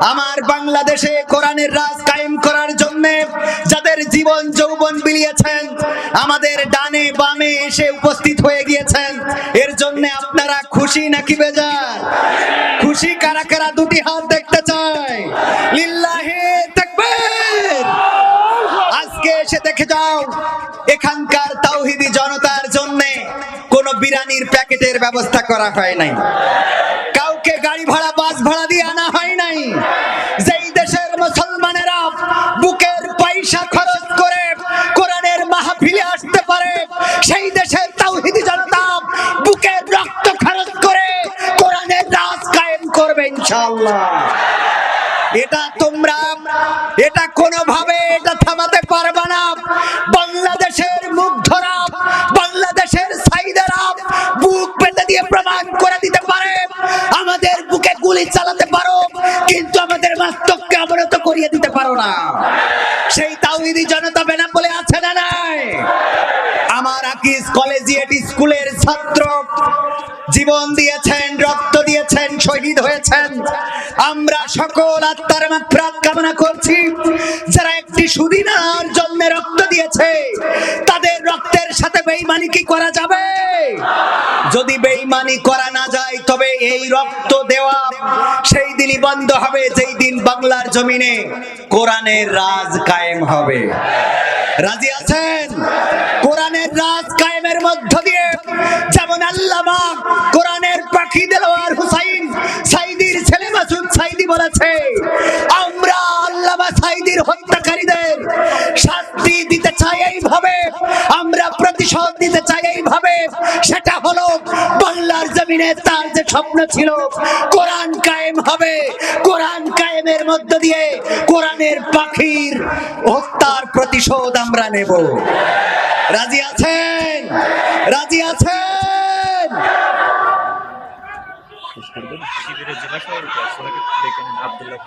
আমার বাংলাদেশে কোরআনের রাজ কায়েম করার জন্য যাদের জীবন যৌবন বিলিয়েছেন, আমাদের ডানে বামে এসে উপস্থিত হয়ে গিয়েছেন। এর জন্য আপনারা খুশি নাকি বেজার? খুশি কারা কারা দুটি হাত দেখতে চায়? লিল্লাহি তাকবীর! আজকে এসে দেখে যাও, এখানকার তাওহিদি কোন বিরানির প্যাকেটের ব্যবস্থা করা হয় নাই। কাউকে গাড়ি ভাড়া, বাস ভাড়া দিয়ে আনা হয় নাই। যেই দেশের মুসলমানেরা বুকের পয়সা খরচ করে কোরআনের মাহফিলে আসতে পারে, সেই দেশের তাওহিদি জনতা বুকের রক্ত খরচ করে কোরআনের রাজ কায়েম করবে ইনশাআল্লাহ। এটা তোমরা, এটা কোনোভাবে এটা থামাতে পারবে না। বাংলাদেশের মুগ্ধরা না। সেই তাওহিদি জনতা বেনাম বলে আছে না নাই? আমার আকিস কলেজিয়েট স্কুলের ছাত্র। জীবন দিয়েছেন, রক্ত দিয়েছেন, শহীদ হয়েছেন। আমরা সকল আত্মার মাফরাত কামনা করছি। যারা একটি সুদিনার জন্য রক্ত দিয়েছে, তাদের রক্তের সাথে বেইমানি কি করা যাবে? যদি বেইমানি করা না যায়, তবে এই রক্ত দেওয়া সেই দিনই বন্ধ হবে, যেই দিন বাংলার জমিনে কোরআনের রাজ কায়েম হবে। রাজি আছেন? কোরআনের রাজ কায়েমের মধ্য দিয়ে যেমন আল্লামা কোরআনের পাখি দেলোয়ার হুসাইন সাইদির ছেলে মাসুদ সাইদি বলেছে, আমরা আল্লামা সাইদির হত্যাকারীদের শাস্তি দিতে চাই এইভাবে। প্রতিশোধ দিতে চাই এইভাবে, সেটা হলো বাংলার জমিনে তার যে স্বপ্ন ছিল, কোরআন কায়েম হবে। কোরআন কায়েমের মধ্য দিয়ে কোরআনের পাখির হত্যার প্রতিশোধ আমরা নেব। রাজি আছেন? রাজি আছেন? আবদুল্লাহ।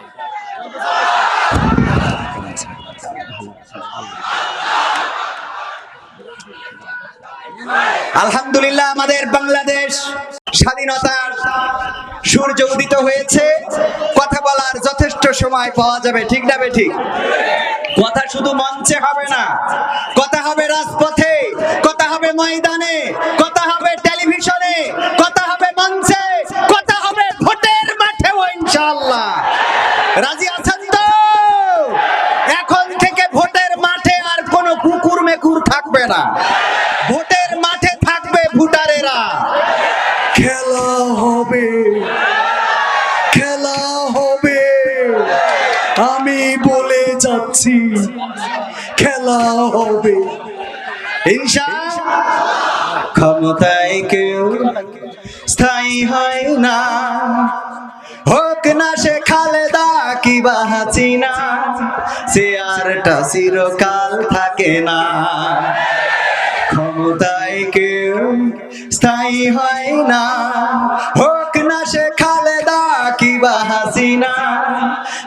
আলহামদুলিল্লাহ, আমাদের বাংলাদেশ স্বাধীনতার সূর্য উদিত হয়েছে। কথা বলার যথেষ্ট সময় পাওয়া যাবে, ঠিক না ঠিক কথা শুধু মঞ্চে হবে না, কথা হবে রাজপথে, কথা হবে ময়দানে, কথা হবে টেলিভিশনে, কথা হবে মঞ্চে, কথা হবে ভোটের মাঠেও ইনশাআল্লাহ। রাজি আছেন তো? এখন থেকে ভোটের মাঠে আর কোনো কুকুর মেকুর থাকবে না। হবে। ক্ষমতায় কেউ স্থায়ী হয় না। হোক না সে খালেদা কিবা হাসিনা, সে আরটা চিরকাল থাকে না। ক্ষমতায় কেউ স্থায়ী হয় না। হোক না সে খালেদা কিবা হাসিনা,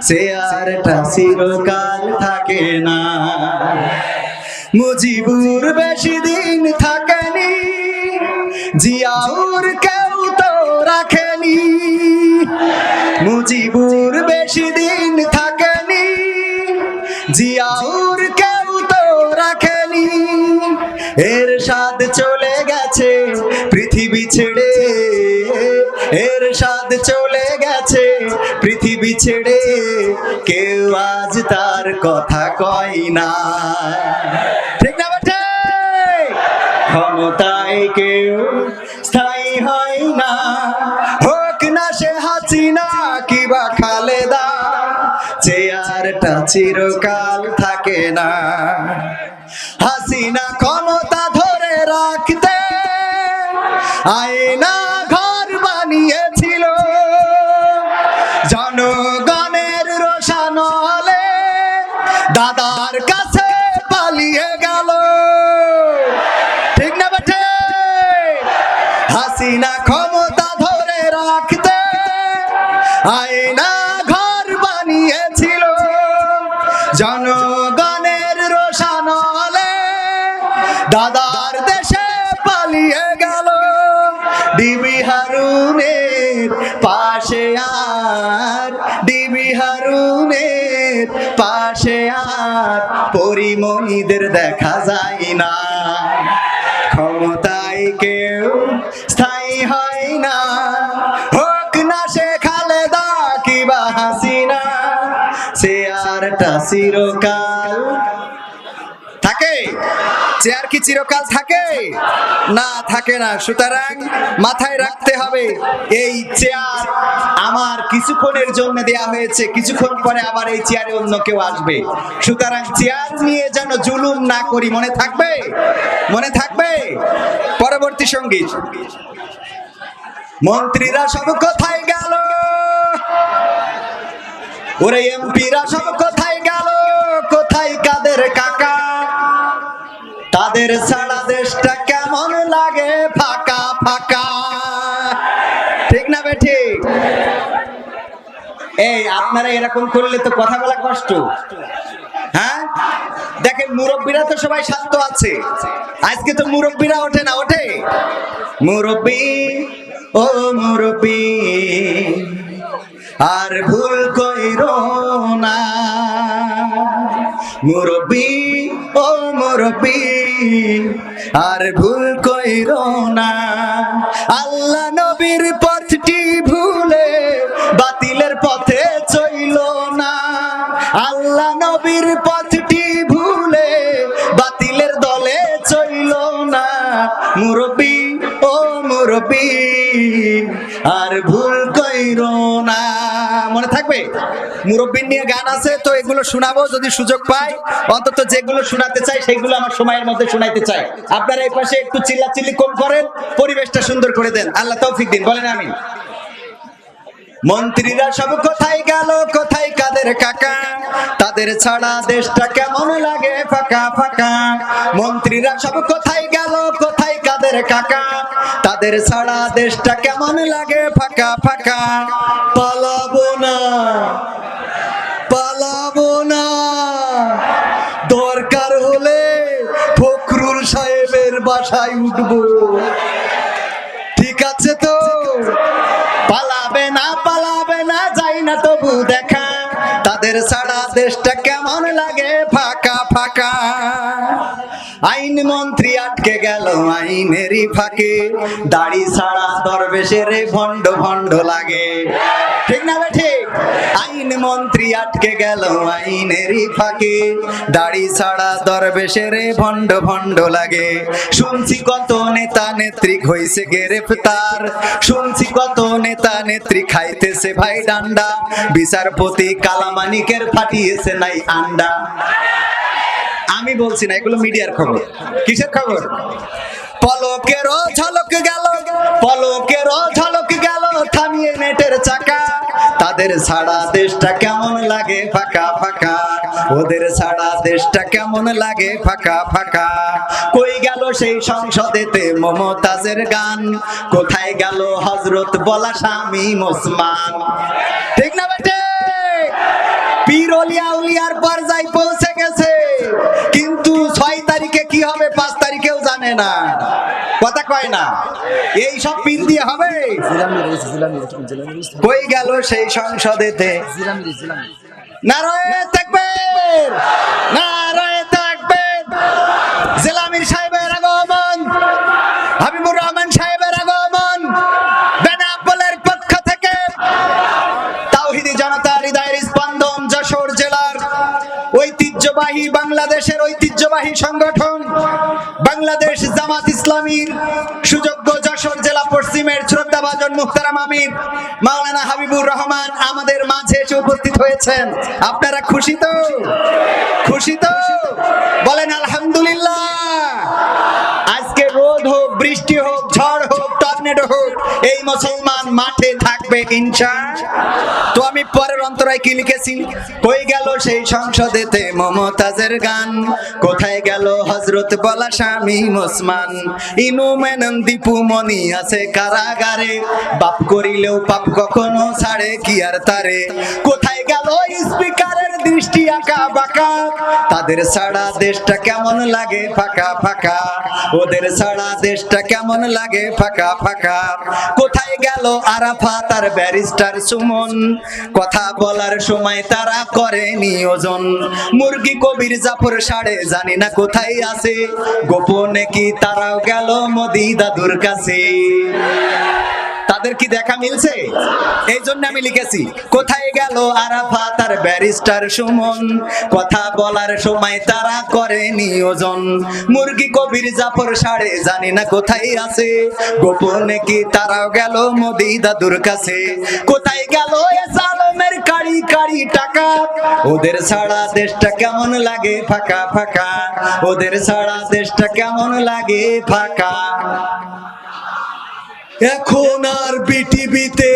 সে আরটা চিরকাল থাকে না। মুজিবুর বেশি দিন থাকেনি, জিয়াউর কেউ তো রাখেনি। মুজিবুর বেশি দিন থাকেনি, জিয়াউর কেউ তো রাখেনি। এর স্বাদ চলে গেছে, পৃথিবী ছেড়ে স্বাদ চলে গেছে পৃথিবী ছেড়ে। কেউ আজ তার কথা কয় না। ঠিক না ক্ষমতায় কেউ স্থায়ী হয় না। হোক না সে হাসি না হাসিনা কিবা খালেদা, চেয়ারটা চিরকাল থাকে না। হাসিনা পরিমণিদের দেখা যায় না। ক্ষমতায় কেউ স্থায়ী হয় না। হোক না সে খালেদা কিবা হাসিনা, সে চেয়ারটা চিরকাল চেয়ার কি চিরকাল থাকে? না থাকে না। সুতরাং মাথায় রাখতে হবে, এই চেয়ার আমার কিছুক্ষণের জন্য দেয়া হয়েছে। কিছুক্ষণ পরে আবার এই চেয়ারে অন্য কেউ আসবে। সুতরাং চেয়ার নিয়ে যেন জুলুম না করি, মনে থাকবে? মনে থাকবে? পরবর্তী সংগীত। মন্ত্রীরা সব কোথায় গেল? ওরে এমপিরা সব কোথায় গেল? কোথায় কাদের কাকা? তাদের সারা দেশটা কেমন লাগে? ফাঁকা ফাঁকা। ঠিক না বে ঠিক এই, আপনারা এরকম করলে তো কথা বলা কষ্ট। হ্যাঁ? দেখেন, মুরব্বীরা তো সবাই শান্ত আছে। আজকে তো মুরব্বীরা ওঠে না, ওঠে? মুরব্বী, ও মুরব্বী, আর ভুল কইরো না। মুরব্বী, ও মুরব্বী, আর ভুল কইরো না। আল্লাহ নবীর পথটি ভুলে বাতিলের পথে চইল না। আল্লাহ নবীর পথটি ভুলে বাতিলের দলে চইল না। মুরব্বী মুরব্বী আর ভুল কইর না। মনে থাকবে? মুরব্বীর নিয়ে গান আছে, তো এগুলো শোনাবো, যদি সুযোগ পাই। অন্তত যেগুলো শোনাতে চাই সেগুলো আমার সময়ের মধ্যে শোনাইতে চাই। আপনারা এই পাশে একটু চিল্লাচিল্লি কম করেন, পরিবেশটা সুন্দর করে দেন। আল্লাহ তৌফিক দিন। বলেন আমি মন্ত্রীরা সব কোথায় গেল, কোথায় কাদের কাকা? তাদের ছাড়া দেশটা কেমন লাগে? ফাঁকা ফাঁকা। মন্ত্রীরা সব কোথায় গেল, কোথায় কাদের কাকা? তাদের ছাড়া দেশটা কেমন লাগে? ফাঁকা ফাঁকা। পালাবো না পালাবো না। দরকার হলে ফখরুল সাহেবের বাসায় উঠবো। তাদের ছাড়া দেশটা কেমন লাগে ফাঁকা ফাঁকা আইন মন্ত্রী আটকে গেল আইনেরই ফাঁকে। দাড়ি ছাড়া দরবেশের ভণ্ড ভণ্ড লাগে। ঠিক না ঠিক? আইন মন্ত্রী আটকে গেল আইনেরই ফাঁকে। দাড়ি ছাড়া দরবেশের ভণ্ড ভণ্ড লাগে। শুনছি কত নেতা নেত্রী হইছে গ্রেফতার। শুনছি কত নেতা নেত্রী খাইতেছে ভাই ডান্ডা। বিচারপতি কালামানিকের ফাটিয়েছে নাই আন্ডা। আমি বলছি না, এগুলো মিডিয়ার খবর। কিসের খবর? পলকের ঝলক গেল পলকের ঝলক গেল, থামিয়ে নেটের চাকা। তাদের ছাড়া দেশটা কেমন লাগে? ফাঁকা ফাঁকা। ওদের ছাড়া দেশটা কেমন লাগে? ফাঁকা ফাঁকা। কই গেল সেই সংসদেতে মমতাজের গান? কোথায় গেল হজরত বলা স্বামী মুসমান ঠিক না বেটে পীর অলিয়া উলিয়ার পর্যায়ে পৌঁছে গেছে। জানে হাবিবুর রহমান সাহেবের আগমন, বেনাপোলের পক্ষ থেকে। তাওহিদি জনতা হৃদয়ের স্পন্দন যশোর জেলার ঐতিহ্যবাহী বাংলাদেশের ঐতিহ্যবাহী সংগঠন বাংলাদেশ জামাত ইসলামীর সুযোগ্য যশোর জেলা পশ্চিমের শ্রদ্ধাভাজন মুখতারাম আমির, মাওলানা হাবিবুর রহমান আমাদের মাঝে এসে উপস্থিত হয়েছেন। আপনারা খুশি তো? খুশি তো? বলেন আলহামদুলিল্লাহ। আজকে রোদ হোক, বৃষ্টি হোক, ঝড় হোক হোক, এই মুসলমান মাঠে থাকবে তো আমি পরের অন্তরায় কি লিখেছি? কই গেল সেই সংসদেতে মমতাজের গান। কোথায় গেল হজরত বলা স্বামী মেনন দীপু মনি আছে কারাগারে। বাপ করিলেও পাপ কখনো ছাড়ে, কি আর তারে? কোথায় গেল স্পিকারের দৃষ্টি আঁকা বাঁকা? তাদের ছাড়া দেশটা কেমন লাগে ফাঁকা ফাঁকা? ওদের ছাড়া দেশটা কেমন লাগে ফাঁকা ফাঁকা? কোথায় গেল আরাফাত আর ব্যারিস্টার সুমন? কথা বলার সময় তারা করে নিয়োজন মুরগি কবির জাফর সাড়ে জানি না কোথায় আছে। গোপনে কি তারাও গেল মোদি দাদুর কাছে? তাদের কি দেখা মিলছে? এই জন্য আমি লিখেছি, কোথায় গেল আরাফাত আর ব্যারিস্টার সুমন? কথা বলার সময় তারা করে নিয়োজন। মুরগি কবির জাফর সাড়ে জানি না কোথায় আছে। গোপনে কি তারাও গেল মোদি দাদুর কাছে? কোথায় গেল সালমের কাড়ি কাড়ি টাকা? ওদের ছাড়া দেশটা কেমন লাগে ফাঁকা ফাঁকা? ওদের ছাড়া দেশটা কেমন লাগে ফাঁকা? এখন আর বিটিভিতে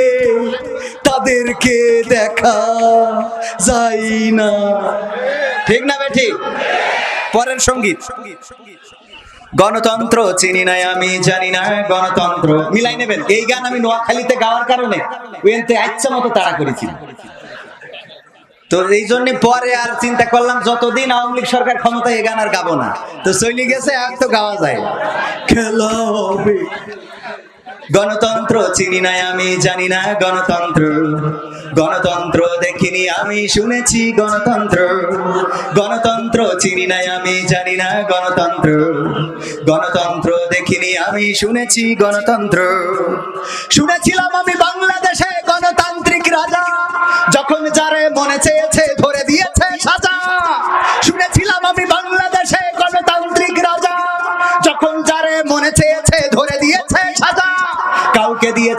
তাদেরকে দেখা যায় না। ঠিক না বেঠি? পরের সংগীত। গণতন্ত্র চিনি নাই আমি, জানি না, গণতন্ত্র। মিলাই নেবেন। এই গান আমি নোয়াখালীতে গাওয়ার কারণে ওয়েনতে ইচ্ছা মতো তাড়া করেছি। তো এই জন্য পরে আর চিন্তা করলাম, যতদিন আওয়ামী লীগ সরকার ক্ষমতায় এ গান আর গাবো না। তো চলে গেছে, আর তো গাওয়া যায় খেলা হবে। গণতন্ত্র চিনি নাই আমি, জানি না গণতন্ত্র। গণতন্ত্র দেখিনি আমি, শুনেছি গণতন্ত্র। গণতন্ত্র চিনি নাই আমি, জানি না গণতন্ত্র। গণতন্ত্র দেখিনি আমি, শুনেছি গণতন্ত্র। শুনেছিলাম আমি বাংলাদেশে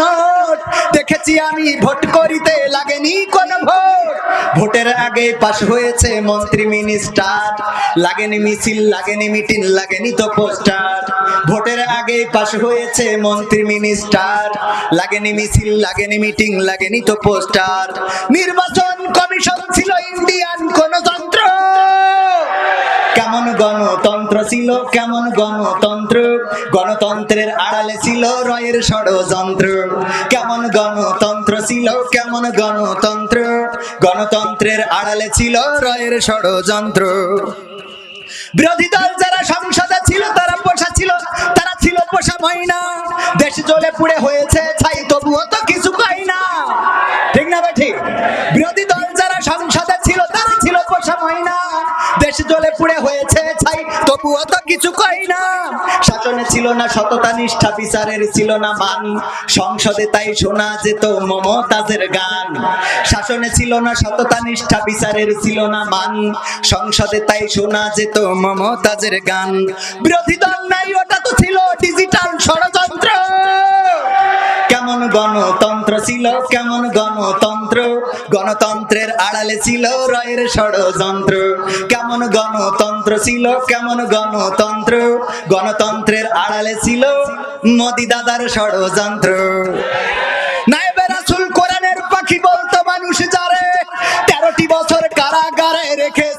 নোট দেখেছি আমি ভোট করিতে লাগেনি কোন ভোট। ভোটের আগে পাশ হয়েছে মন্ত্রী মিনিস্টার লাগেনি মিছিল, লাগেনি মিটিং লাগেনি তো পোস্টার ভোটের আগে পাশ হয়েছে মন্ত্রী মিনিস্টার লাগেনি মিছিল, লাগেনি মিটিং লাগেনি তো পোস্টার নির্বাচন কমিশন ছিল ইন্ডিয়ান গণতন্ত্র। কেমন গণতন্ত্র ছিল, কেমন গণতন্ত্র গণতন্ত্রের আড়ালে ছিল রয়ের ষড়যন্ত্র। কেমন গণতন্ত্র ছিল, কেমন গণতন্ত্র? গণতন্ত্রের আড়ালে ছিল রয়ের ষড়যন্ত্র। বিরোধী দল যারা সংসদে ছিল, তারা পোষা ছিল, তারা ছিল পোষা ময়না। দেশ জ্বলে পুড়ে হয়েছে, ছাই তবুও তো কিছু পাই না। ঠিক না ঠিক বিরোধী দল সংসদে ছিল, তারা ছিল পোষা ময়না। দেশ জ্বলে পুড়ে হয়েছে ছাই, তবুও তো কিছু কই না। শাসনে ছিল না সততা, নিষ্ঠা, বিচারের ছিল না মান। সংসদে তাই শোনা যেত মমতাজের গান। শাসনে ছিল না সততা, নিষ্ঠা, বিচারের ছিল না মান। সংসদে তাই শোনা যেত মমতাজের গান। বিরোধী দল নাই, ওটা তো ছিল ডিজিটাল ষড়যন্ত্র। কেমন গণতন্ত্র ছিল? কেমন গণতন্ত্র? গণতন্ত্রের আড়ালে ছিল রয়ের ষড়যন্ত্র। কেমন গণতন্ত্র ছিল? কেমন গণতন্ত্র? গণতন্ত্রের আড়ালে ছিল মোদি দাদার ষড়যন্ত্র। পাখি বলতো, মানুষ যারে তেরোটি বছর কারাগারে রেখেছিল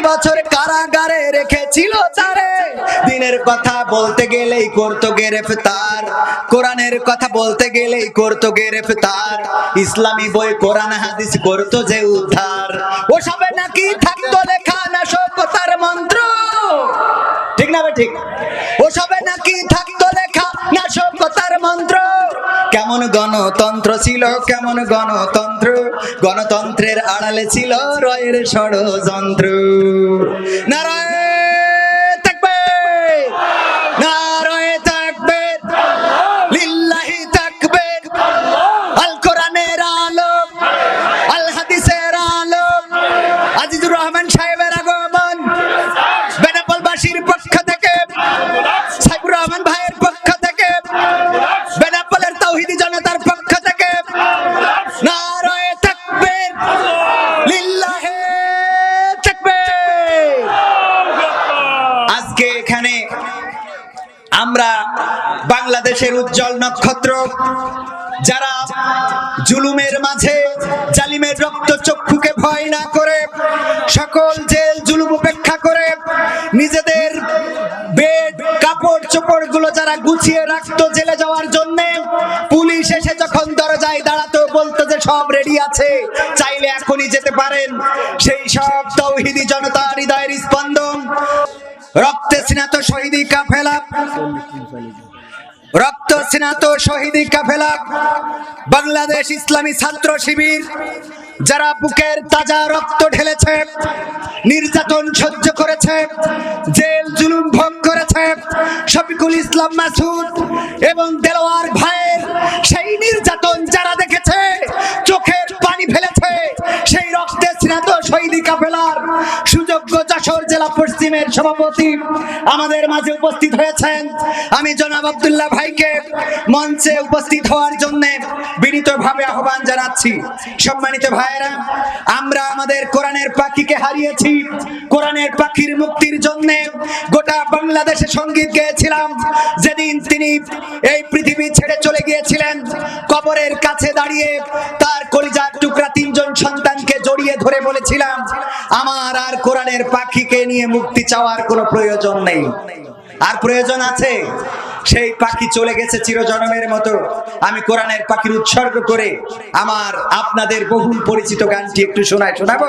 বছর কারাগারে রেখেছিল তারে। দিনের কথা বলতে গেলেই করতো গ্রেফতার। কোরআনের কথা বলতে গেলেই করতো গ্রেফতার। ইসলামী বই, কোরআন, হাদিস করতো যে উদ্ধার। ওসবে নাকি থাকতো লেখা না সভ্যতার মন্ত্র। ঠিক না ভাই ঠিক? ওসবে নাকি থাকতো লেখা না সভ্যতার মন্ত্র। কেমন গণতন্ত্র ছিল কেমন গণতন্ত্র? গণতন্ত্রের আড়ালে ছিল রয়ের ষড়যন্ত্র। নারায়ণ যারা গুছিয়ে রাখতো জেলে যাওয়ার জন্য। পুলিশ এসে যখন দরজায় দাঁড়াতো, বলতো যে সব রেডি আছে, চাইলে এখনই যেতে পারেন। সেই সব তৌহিদি জনতার হৃদয়ের স্পন্দন। রক্তে স্নাত শহীদি কাফেলা। রক্ত স্নাত শহীদি কাফেলা, বাংলাদেশ ইসলামী ছাত্র শিবির, যারা বুকের তাজা রক্ত ঢেলেছে, নির্যাতন সহ্য করেছে, জেল জুলুম ভোগ করেছে, শফিকুল ইসলাম মাসুদ এবং দেলোয়ার ভাইয়ের সেই নির্যাতন যারা দেখেছে, চোখের পানি ফেলেছে, সেই রক্তে জানাচ্ছি। সম্মানিত ভাইয়েরা, আমরা আমাদের কোরআনের পাখিকে হারিয়েছি। কোরআনের পাখির মুক্তির জন্য গোটা বাংলাদেশে সংগীত গেয়েছিলাম। যেদিন তিনি এই পৃথিবী ছেড়ে চলে গিয়েছিলেন, কবরের কাছে দাঁড়িয়ে তার কলিজার টুকরা তিনজন সন্তানকে জড়িয়ে ধরে বলেছিলাম, আমার আর কোরআনের পাখিকে নিয়ে মুক্তি চাওয়ার কোনো প্রয়োজন নেই। আর প্রয়োজন আছে? সেই পাখি চলে গেছে চিরজনমের মতো। আমি কোরআনের পাখির উৎসর্গ করে আমার আপনাদের বহুল পরিচিত গানটি একটু শোনায়, শোনাবো?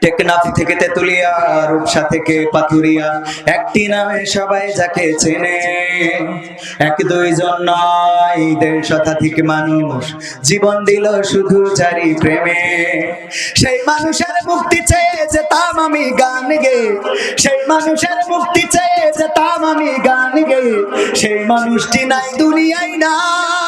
টেকনাফি থেকে তেতুলিয়া, রূপসা থেকে পাতুরিয়া একটি নামে সবাই যাকে চেনে। এক দুইজন নয়, দেড় শতাধিক মানুষ জীবন দিল শুধু জারি প্রেমে। সেই মানুষের মুক্তি চেয়ে যেতাম আমি গান গে। সেই মানুষের মুক্তি চেয়ে যেতাম আমি গান গে। সেই মানুষটি নাই, দুনিয়ায় নাই।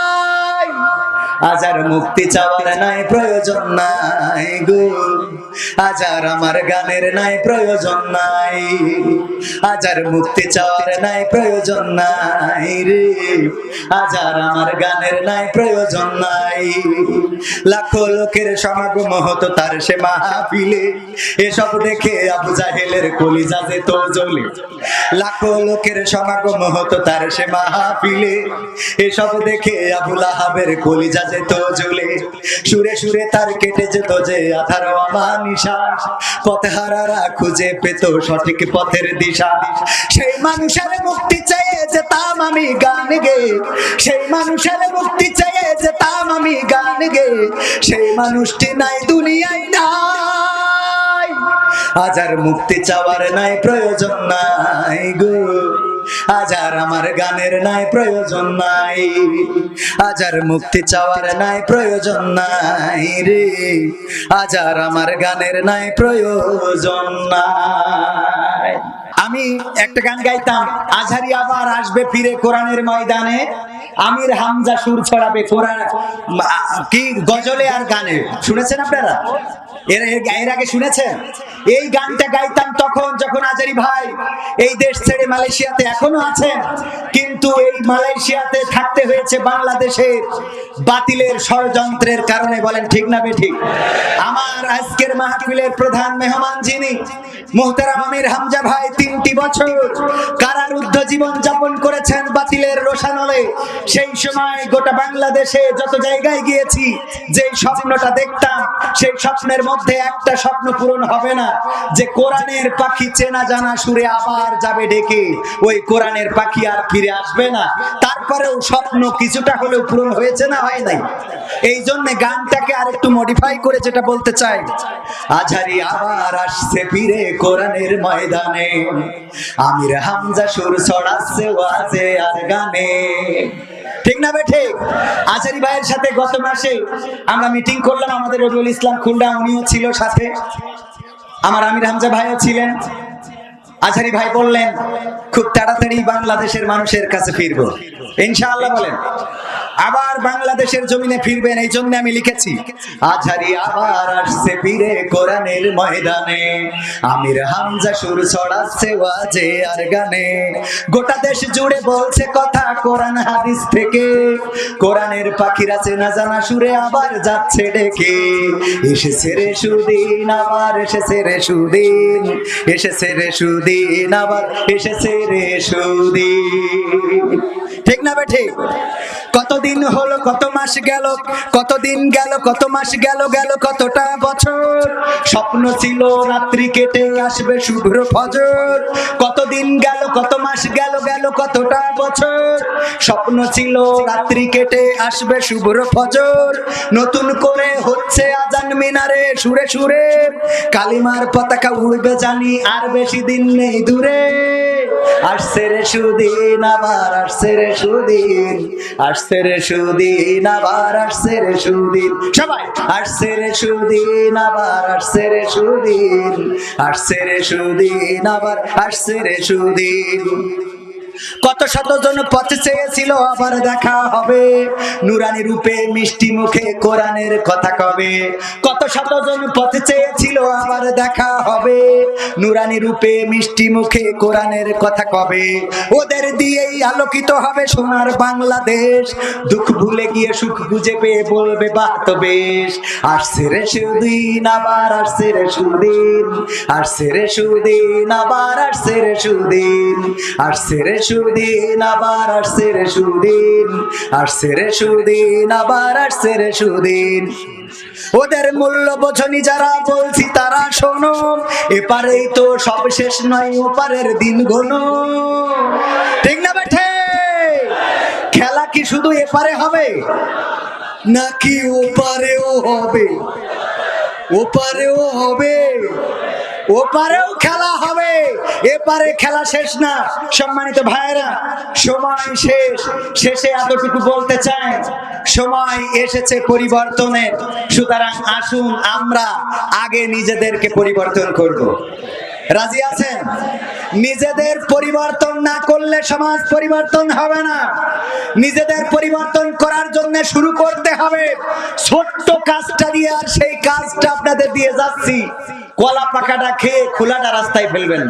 আজ আর মুক্তি চাওয়ার নাই, প্রয়োজন নাই গো। আজ আর আমার গানের নাই, প্রয়োজন নাই। আজ আর মুক্তি চাওয়ার নাই, প্রয়োজন নাই রে। আজ আর আমার গানের নাই, প্রয়োজন নাই। লাখো লোকের সমাগম হতো তার সে মাহফিলে। এসব দেখে আবু জাহেলের কলিজা যেত জ্বলে লাখো লোকের সমাগম হতো তার সে মাহফিলে। এসব দেখে আবুল আহাবের কলিজা যেত জ্বলে সুরে সুরে তার কেটে যেত যে আধার অমানিসা পথে হারারা খুঁজে পেত সঠিক পথের দিশা। সেই মানুষের মুক্তি চেয়ে যেতাম আমি গান গে। সেই মানুষের মুক্তি চেয়ে যেতাম আমি গান গে। সেই মানুষটি নাই, দুনিয়ায় নাই। আজ আর মুক্তি চাওয়ার নাই, প্রয়োজন নাই গো। আজ আর আমার গানের নাই প্রয়োজন নাই। আজ আর মুক্তি চাওয়ার নাই প্রয়োজন নাই রে। আজ আর আমার গানের নাই প্রয়োজন নাই। আমি একটা গান গাইতাম, আজহারি আবার আসবে ফিরে কোরআনের ময়দানে। আমির হামজা সুর ছড়াবে কোরআন কি গজলে আর গানে, শুনেছেন আপনারা? বাতিলের ষড়যন্ত্রের কারণে বলেন, ঠিক না আমার আজকের মাহফিলের প্রধান মেহমান যিনি হামজা ভাই, তিনটি বছর কারারুদ্ধ জীবন যাপন করেছেন বাতিলের রোশানলে। সেই সময় গোটা বাংলাদেশে যত জায়গায় গিয়েছি যে স্বপ্নটা দেখতাম, সেই স্বপ্নের মধ্যে একটা স্বপ্ন পূরণ হবে না। যে কোরআনের পাখি চেনা জানা সুরে আবার যাবে ডেকে, ওই কোরআনের পাখি আর ফিরে আসবে না। তারপরেও স্বপ্ন কিছুটা হলেও পূরণ হয়েছে না হয় নাই? এই জন্য গানটাকে আর একটু মডিফাই করে যেটা বলতে চাই। আঝারি আবার আসছে ফিরে কোরআনের ময়দানে। আমির হামজা সুর ছড়াচ্ছে ওয়াজে আর গানে। ঠিক না বে ঠিক? আচারি ভাইয়ের সাথে গত মাসে আমরা মিটিং করলাম আমাদের রবিউল ইসলাম খুলনা, উনিও ছিল সাথে। আমার আমির হামজা ভাইও ছিলেন। আচারি ভাই বললেন, খুব তাড়াতাড়ি বাংলাদেশের মানুষের কাছে ফিরবো। ইনশাআল্লাহ বলেন, আবার বাংলাদেশের জমিনে ফিরবেন এই জন্য আমি লিখেছি আঝারি আবার আসছে ফিরে কোরআনের ময়দানে, আমির হামজা সুর ছড়াচ্ছে ওয়াজে আর গানে। গোটা দেশ জুড়ে বলছে কথা কোরআন হাদিস থেকে, কোরআনের পাখিরা চেনা জানা সুরে আবার যাচ্ছে ডেকে। এসেছে রে সুদিন, আবার এসেছে রে সুদিন, এসেছে রে সুদিন আবার এসেছে রে সুদিন। না বে ঠিক কতদিন হলো, কত মাস গেল, কতদিন গেল, কত মাস গেল গেল কতটা বছর? স্বপ্ন ছিল রাত্রি কেটে আসবে শুভ্র ফজর। কতদিন গেল, কত মাস গেল গেল কতটা বছর? স্বপ্ন ছিল রাত্রি কেটে আসবে শুভ্র ফজর। নতুন করে হচ্ছে আজান মিনারে সুরে সুরে। কালিমার পতাকা উড়বে জানি, আর বেশি দিন নেই দূরে। আসছে রে সুদিন, আবার আসছে রে সুদিন। আসছে রে সুদিন, আবার আসছে রে সুদিন। সবাই, আসছে রে সুদিন, আবার আসছে রে সুদিন। আসছে রে সুদিন, আবার আসছে রে সুদিন। কত শতজন পথে চেয়েছিল, আবার দেখা হবে। নুরানি রূপে মিষ্টি মুখে কোরআনের কথা কবে? কত শতজন পথে চেয়েছিল, আবার দেখা হবে। নুরানি রূপে মিষ্টি মুখে কোরআনের কথা কবে? ওদের দিয়েই আলোকিত হবে সোনার বাংলাদেশ। দুঃখ ভুলে গিয়ে সুখ বুঝে পেয়ে বলবে, বাহ, তো বেশ। আসছে রে সুদিন, আবার আসছে রে সুদিন। আসছে রে সুদিন, আবার আসছে রে সুদিন। আসছে রে সুদিন আবার আসছে রে সুদিন আসছে রে সুদিন আবার আসছে রে সুদিন ওদের মূল্য বোঝনি যারা বলছি তারা শোনো। এপারেই তো সব শেষ নয়, ওপারের দিন গোনো। ঠিক না বেঠে? খেলা কি শুধু এপারে হবে? নাকি ওপারেও হবে? ওপারেও হবে? ওপারেও খেলা হবে। এপারে খেলা শেষ না, সম্মানিত ভাইয়েরা, সময় শেষ। শেষে এতটুকু বলতে সময় এসেছে পরিবর্তনের। সুতরাং আসুন আমরা আগে নিজেদেরকে পরিবর্তন করব। রাজি আছেন? নিজেদের পরিবর্তন না করলে সমাজ পরিবর্তন হবে না। নিজেদের পরিবর্তন করার জন্য শুরু করতে হবে। ছোট্ট কাজটা দিয়ে আর সেই কাজটা আপনাদের দিয়ে যাচ্ছি। কলা পাকাটা খেয়ে খোলাটা রাস্তায় ফেলবেন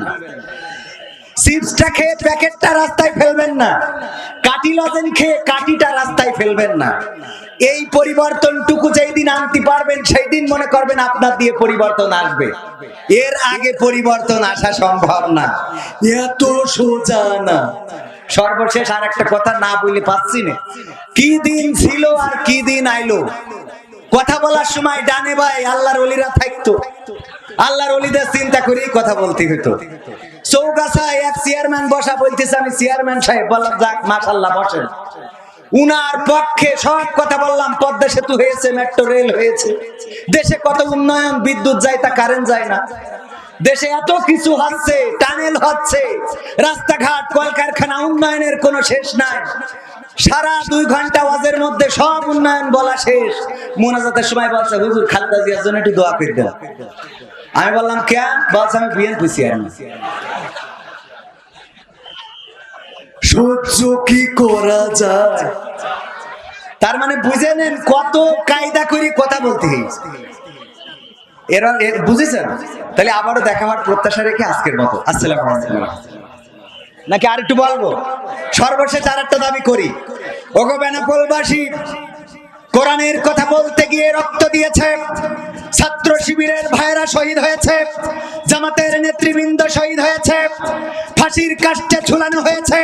না। এই পরিবর্তনটুকু যেই দিন আনতে পারবেন সেই দিন মনে করবেন আপনার দিয়ে পরিবর্তন আসবে। এর আগে পরিবর্তন আসা সম্ভব না। এত সোজা না। সর্বশেষ আর একটা কথা না বলে পাচ্ছি না। কি দিন ছিল আর কি দিন আইলো? কথা বলার সময় ডানে ভাই আল্লাহর অলিরা থাকতো। আল্লাহর অলিদের চিন্তা করেই কথা বলতে হতো চৌগাছায় এক চেয়ারম্যান বসা বলতেছে, আমি চেয়ারম্যান সাহেব বললাম, যাক মাশাল্লাহ বসেন। উনার পক্ষে সব কথা বললাম, পদ্মা সেতু হয়েছে মেট্রো রেল হয়েছে। দেশে কত উন্নয়ন, বিদ্যুৎ যায় তা কারেন্ট যায় না। দেশে এত কিছু হচ্ছে টানেল হচ্ছে। রাস্তাঘাট কলকারখানা উন্নয়নের কোনো শেষ নাই। সারা দুই ঘণ্টা ওয়াজের মধ্যে সব উন্নয়ন বলা শেষ। মোনাজাতের সময় বলছে হুজুর খালেদা জিয়ার জন্য একটু দোয়া করে দেন। আমি বললাম কেন? বলছে আমি বিএনপি চেয়ারম্যান। সহ্য কি করা যায়? তার মানে বুঝে নেন কত কায়দা করে কথা বলতে হয়েছে। এরা বুঝেছেন? তাহলে আবারও দেখা হওয়ার প্রত্যাশা রেখে আজকের মতো। আসসালামু নাকি আর একটু বলব? সর্বশেষ আর একটা দাবি করি। ওগো বেনাপোলবাসী, কোরআনের কথা বলতে গিয়ে রক্ত দিয়েছে। ছাত্র শিবিরের ভাইরা শহীদ হয়েছে। জামাতের নেতৃবৃন্দ শহীদ হয়েছে। ফাঁসির কাষ্টে ঝুলানো হয়েছে।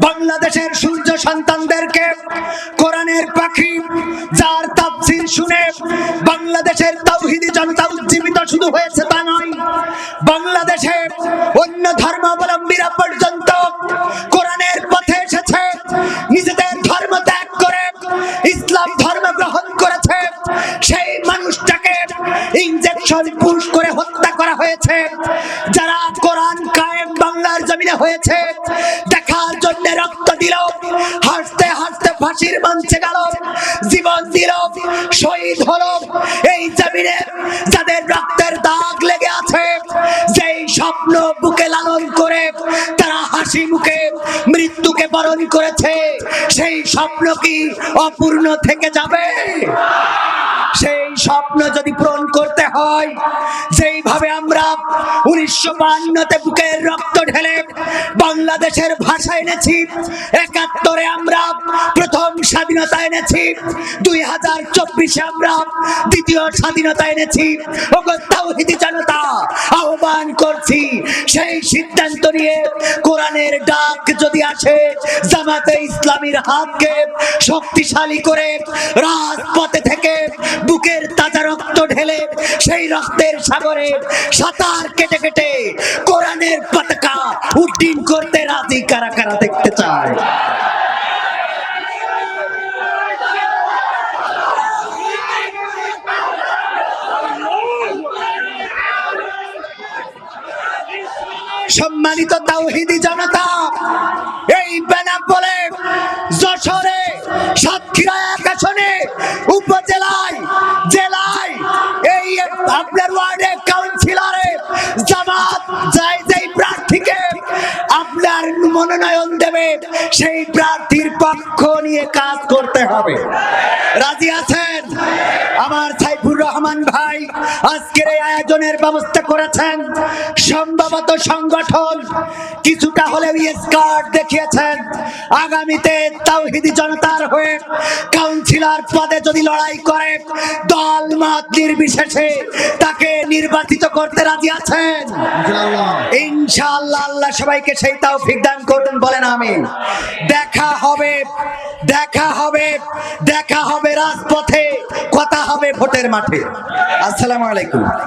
বাংলাদেশের সূর্য সন্তানদেরকে কোরআনের পাখি, যার তাফসীর শুনে হয়েছে তা নয়। বাংলাদেশে অন্য ধর্মাবলম্বীরা পর্যন্ত কোরআনের পথে এসেছে। নিজেদের ধর্ম ত্যাগ করে ইসলাম ধর্ম গ্রহণ করেছে। সেই মানুষটাকে ইঞ্জেকশন পুশ করে হত্যা করা হয়েছে। যারা কোরআন কায়েম বাংলার জমিনে হয়েছে, দেখার জন্য রক্ত দিল, হাসতে হাসতে ফাঁসির মঞ্চে গেল। জীবন দিল। শহীদ হলো। এই জমিনে যাদের রক্তের দাগ লেগে আছে, যেই স্বপ্ন বুকে লালন করে তারা হাসি মুখে মৃত্যুকে বরণ করেছে, সেই স্বপ্ন কি অপূর্ণ থেকে যাবে? সেই স্বপ্ন যদি পূরণ করতে হয়, যেইভাবে আমরা উনিশশো বান্নতে বুকের রক্ত ঢেলে বাংলাদেশের ভাষা এনেছি, একাত্তরে আমরা স্বাধীনতা এনেছি। দুই হাজার চব্বিশে আমরা দ্বিতীয় স্বাধীনতা এনেছি। জনতা, আহ্বান করছি সেই সিদ্ধান্ত নিয়ে কোরআনের ডাক যদি আসে, জামাতে ইসলামীর হাতকে শক্তিশালী করে রাজপথে থেকে বুকের তাজা রক্ত ঢেলে সেই রক্তের সাগরে সাঁতার কেটে কেটে কোরআনের পতাকা উড্ডীন করতে রাজি কারা কারা দেখতে চায়? সম্মানিত তাওহিদি জনতা, এই বেনাপোলে যশোরে সাতক্ষীরা এক উপজেলায়, জেলায়, এই আপনার ওয়ার্ডে কাউন্সিলরে, জামাত, যাই যেই প্রার্থীকে আপনার মনোনয়ন দেবে, সেই প্রার্থীর পক্ষ নিয়ে কাজ করতে হবে। রাজি আছেন? আজকের এই আয়োজনের ব্যবস্থা করেছেন সম্ভবত সংগঠন। কিছুটা হলেও স্কার্ট দেখিয়েছেন। আগামীতে তাওহিদি জনতার হয়ে কাউন্সিলর পদে যদি লড়াই করে দল মত নির্বিশেষে তাকে নির্বাচিত করতে রাজি আছেন? ইনশাআল্লাহ। আল্লাহ সবাইকে সেই তৌফিক দান করবেন বলেন আমি দেখা হবে দেখা হবে দেখা হবে রাজপথে কথা হবে ভোটের মাঠে। আসসালামু আলাইকুম